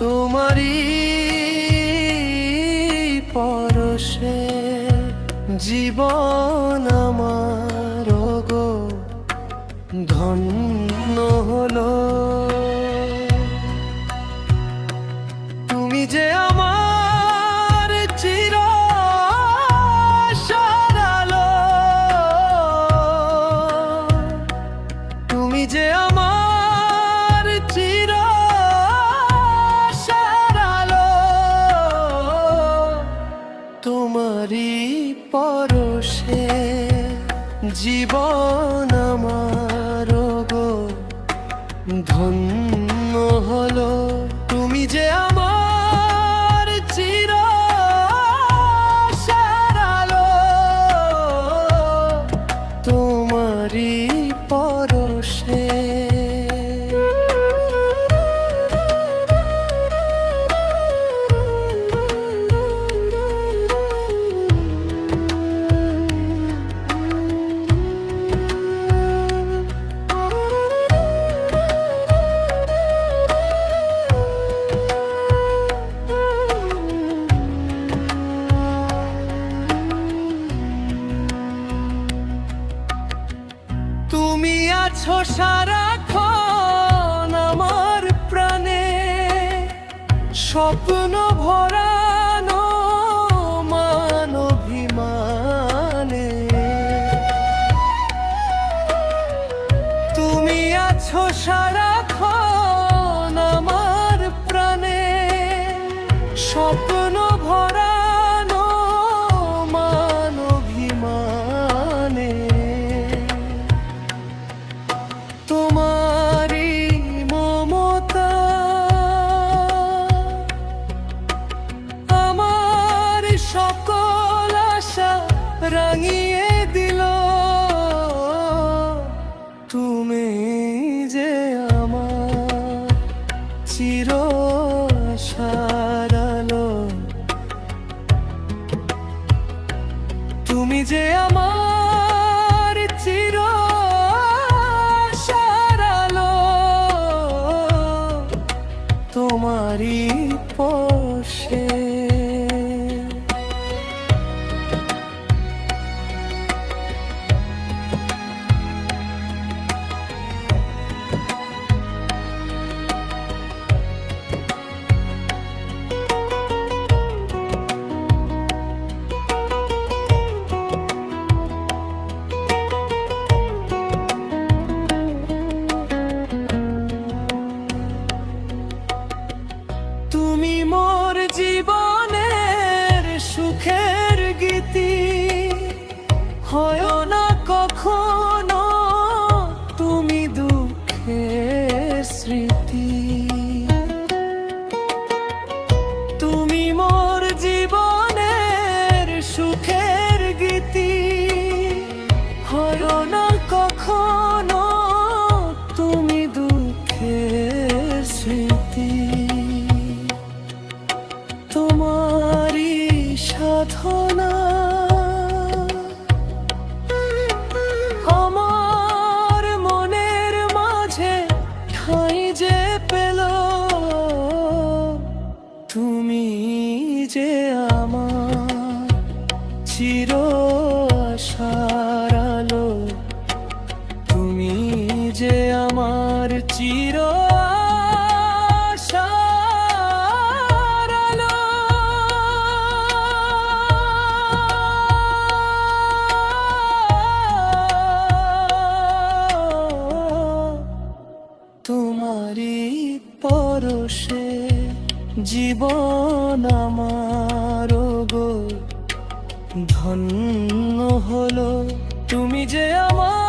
তোমারই পরশে জীবন আমার গো ধন্য হলো তুমি যে আমার চির আলো। তুমি যে আমার চির পরশে জীবন আমার গো। ধন্য হলো তুমি যে আমার চির সারালো তোমারই পরশে তুমি আছো সারাক্ষণ আমার প্রাণে। স্বপ্ন ভরানো সকল আশা রাঙিয়ে মোর জীবনের চির আলো। তুমি যে আমার চির তোমারই পরশে জীবন তুমি যে আমার